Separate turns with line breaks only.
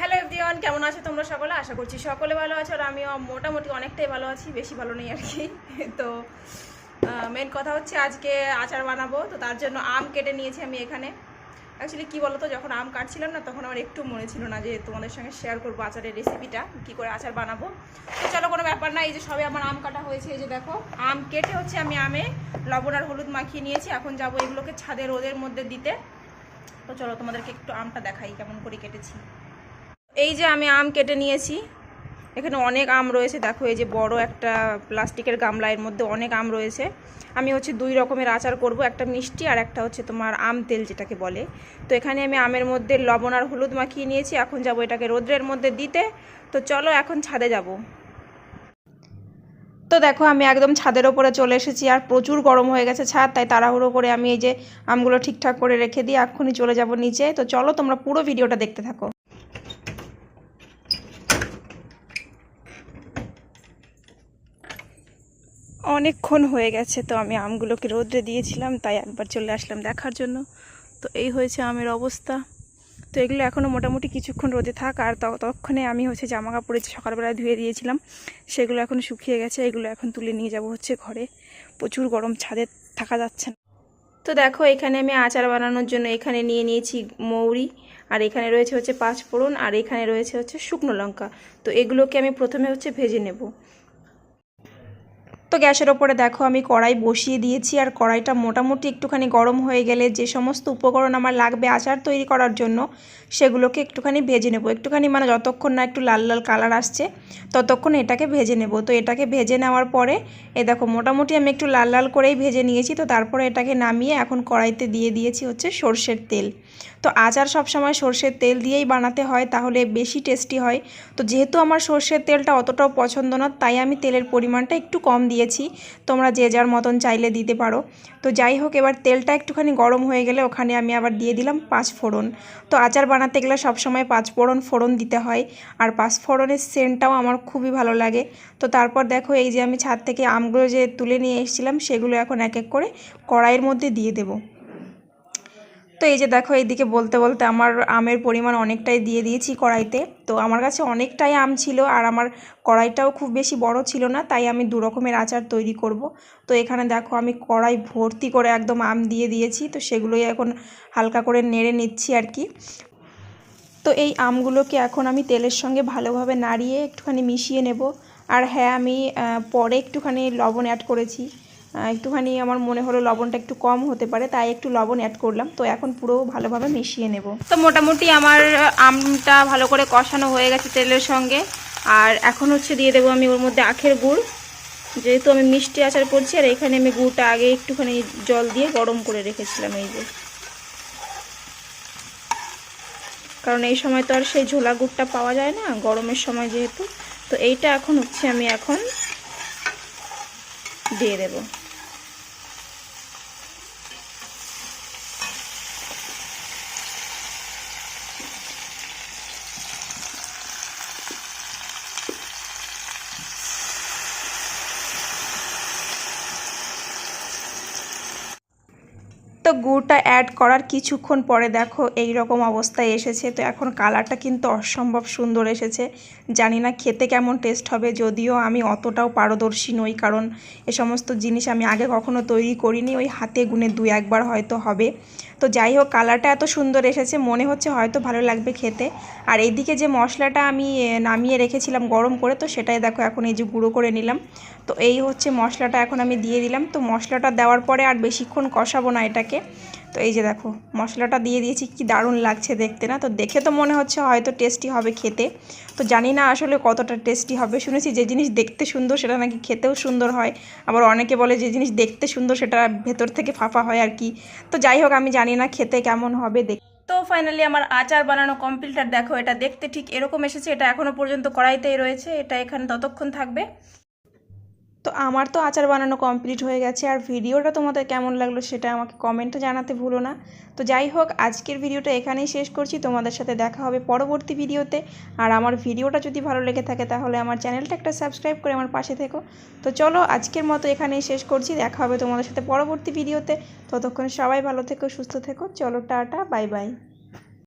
Hello everyone কেমন আছো তোমরা সকলে? আশা করছি সকলে ভালো আছো আর আমিও মোটামুটি অনেকটাই ভালো আছি, বেশি ভালো নেই আর কি। তো মেন কথা হচ্ছে আজকে আচার বানাবো, তো তার জন্য আম কেটে নিয়েছি আমি এখানে। অ্যাকচুয়ালি কী বলতো, যখন আম কাটছিলাম না, তখন আমার একটু মনে ছিল না যে তোমাদের সঙ্গে শেয়ার করব আচারের রেসিপিটা কী করে আচার বানাবো। তো চলো, কোনো ব্যাপার না, এই যে সবে আমার আম কাটা হয়েছে, এই যে দেখো, আম কেটে হচ্ছে আমি আমে লবণ আর হলুদ মাখিয়ে নিয়েছি, এখন যাব এগুলোকে ছাদে রোদের মধ্যে দিতে। তো চলো, তোমাদেরকে একটু আমটা দেখাই কেমন করে কেটেছি। এই যে আমি আম কেটে নিয়েছি। এখানে অনেক আম রয়েছে। দেখো, এই যে বড় একটা প্লাস্টিকের গামলা, এর মধ্যে অনেক আম রয়েছে। আমি হচ্ছে দুই রকমের আচার করব, একটা মিষ্টি আর একটা হচ্ছে তোমার আম তেল, যেটাকে বলে। তো এখানে আমি আমের মধ্যে লবণ আর হলুদ মাখিয়ে নিয়েছি। এখন যাব এটাকে রোদ্রের মধ্যে দিতে। তো চলো, এখন ছাদে যাব। তো দেখো, আমি একদম ছাদের ওপরে চলে এসেছি। আর প্রচুর গরম হয়ে গেছে ছাদ, তাই তাড়াহুড়ো করে আমি এই যে আমগুলো ঠিকঠাক করে রেখে দিয়ে এক্ষুনি চলে যাব নিচে। তো চলো, তোমরা পুরো ভিডিওটা দেখতে থাকো। অনেকক্ষণ হয়ে গেছে, তো আমি আমগুলোকে রোদ্রে দিয়েছিলাম, তাই একবার চলে আসলাম দেখার জন্য। তো এই হয়েছে আমের অবস্থা। তো এগুলো এখনও মোটামুটি কিছুক্ষণ রোদে থাক, আর ততক্ষণে আমি হচ্ছে জামা কাপড়ে সকালবেলায় ধুয়ে দিয়েছিলাম, সেগুলো এখন শুকিয়ে গেছে, এগুলো এখন তুলে নিয়ে যাব হচ্ছে ঘরে। প্রচুর গরম, ছাদে থাকা যাচ্ছে না। তো দেখো, এখানে আমি আচার বানানোর জন্য এখানে নিয়ে নিয়েছি মৌরি, আর এখানে রয়েছে হচ্ছে পাঁচ ফোড়ন আর এখানে রয়েছে হচ্ছে শুকনো লঙ্কা। তো এগুলোকে আমি প্রথমে হচ্ছে ভেজে নেব। গ্যাসের ওপরে দেখো আমি কড়াই বসিয়ে দিয়েছি আর কড়াইটা মোটামুটি একটুখানি গরম হয়ে গেলে যে সমস্ত উপকরণ আমার লাগবে আচার তৈরি করার জন্য, সেগুলোকে একটুখানি ভেজে নেব। একটুখানি মানে যতক্ষণ না একটু লাল লাল কালার আসছে, ততক্ষণ এটাকে ভেজে নেব। তো এটাকে ভেজে নেওয়ার পরে, এ দেখো মোটামুটি আমি একটু লাল লাল করেই ভেজে নিয়েছি, তো তারপরে এটাকে নামিয়ে এখন কড়াইতে দিয়ে দিয়েছি হচ্ছে সর্ষের তেল। তো আচার সবসময় সর্ষের তেল দিয়েই বানাতে হয়, তাহলে বেশি টেস্টি হয়। তো যেহেতু আমার সর্ষের তেলটা অতটাও পছন্দ না, তাই আমি তেলের পরিমাণটা একটু কম দিয়েছি। তোমরা যে যার মতন চাইলে দিতে পারো। তো যাই হোক, এবার তেলটা একটুখানি গরম হয়ে গেলে ওখানে আমি আবার দিয়ে দিলাম পাঁচ ফোড়ন। তো আচার বানাতে গেলে সবসময় পাঁচ ফোড়ন ফোড়ন দিতে হয়। আর পাঁচ ফোড়নের সেন্টটাও আমার খুবই ভালো লাগে। তো তারপর দেখো, এই যে আমি ছাদ থেকে আমগুলো যে তুলে নিয়ে এসেছিলাম, সেগুলো এখন এক এক করে কড়াইয়ের মধ্যে দিয়ে দেবো। তো এই যে দেখো, এইদিকে বলতে বলতে আমার আমের পরিমাণ অনেকটাই দিয়ে দিয়েছি কড়াইতে। তো আমার কাছে অনেকটাই আম ছিল আর আমার কড়াইটাও খুব বেশি বড় ছিল না, তাই আমি দু রকমের আচার তৈরি করব। তো এখানে দেখো, আমি কড়াই ভর্তি করে একদম আম দিয়ে দিয়েছি, তো সেগুলোই এখন হালকা করে নেড়ে নিচ্ছি আর কি। তো এই আমগুলোকে এখন আমি তেলের সঙ্গে ভালোভাবে নাড়িয়ে একটুখানি মিশিয়ে নেব। আর হ্যাঁ আমি পরে একটুখানি লবণ অ্যাড করেছি। একটুখানি আমার মনে হলো লবণটা একটু কম হতে পারে, তাই একটু লবণ অ্যাড করলাম। তো এখন পুরো ভালোভাবে মিশিয়ে নেব। তো মোটামুটি আমার আমটা ভালো করে কষানো হয়ে গেছে তেলের সঙ্গে। আর এখন হচ্ছে দিয়ে দেবো আমি ওর মধ্যে আখের গুড়। যেহেতু আমি মিষ্টি আচার করছি, আর এখানে আমি গুড়টা আগে একটুখানি জল দিয়ে গরম করে রেখেছিলাম এই যে। কারণ এই সময় তো আর সেই ঝোলা গুড়টা পাওয়া যায় না, গরমের সময় যেহেতু। তো এইটা এখন হচ্ছে আমি এখন দিয়ে দেবো। তো গুড়টা অ্যাড করার কিছুক্ষণ পরে দেখো এই রকম অবস্থায় এসেছে। তো এখন কালারটা কিন্তু অসম্ভব সুন্দর এসেছে। জানি না খেতে কেমন টেস্ট হবে, যদিও আমি অতটাও পারদর্শী নই, কারণ এ সমস্ত জিনিস আমি আগে কখনো তৈরি করিনি। ওই হাতে গুনে দু একবার হয়তো হবে। তো যাই হোক, কালারটা এত সুন্দর এসেছে, মনে হচ্ছে হয়তো ভালো লাগবে খেতে। আর এইদিকে যে মশলাটা আমি নামিয়ে রেখেছিলাম গরম করে, তো সেটাই দেখো এখন এই যে গুঁড়ো করে নিলাম। তো এই হচ্ছে মশলাটা এখন আমি দিয়ে দিলাম। তো মশলাটা দেওয়ার পরে আর বেশিক্ষণ কষাবো না এটাকে। তো এই যে দেখো, মশলাটা দিয়ে দিয়েছি, কি দারুণ লাগছে দেখতে না? তো দেখে তো মনে হচ্ছে হয়তো টেস্টি হবে খেতে। তো জানি না আসলে কতটা টেস্টি হবে। শুনেছি যে জিনিস দেখতে সুন্দর সেটা নাকি খেতেও সুন্দর হয়। আবার অনেকে বলে যে জিনিস দেখতে সুন্দর সেটা ভেতর থেকে ফাঁপা হয় আর কি। তো যাই হোক, আমি জানি না খেতে কেমন হবে দেখ তো ফাইনালি আমার আচার বানানো কমপ্লিট আর দেখো এটা দেখতে ঠিক এরকম এসেছে। এটা এখনও পর্যন্ত কড়াইতেই রয়েছে। এটা এখানে ততক্ষণ থাকবে। তো আমার তো আচার বানানো কমপ্লিট হয়ে গেছে আর ভিডিওটা তোমাদের কেমন লাগল সেটা আমাকে কমেন্টে জানাতে ভুলো না। তো যাই হোক, আজকের ভিডিওটা এখানেই শেষ করছি। তোমাদের সাথে দেখা হবে পরবর্তী ভিডিওতে। আর আমার ভিডিওটা যদি ভালো লেগে থাকে তাহলে আমার চ্যানেলটা একটা সাবস্ক্রাইব করে আমার পাশে থেকো। তো চলো, আজকের মতো এখানেই শেষ করছি। দেখা হবে তোমাদের সাথে পরবর্তী ভিডিওতে। ততক্ষণ সবাই ভালো থেকো, সুস্থ থেকো। চলো, টাটা বাই বাই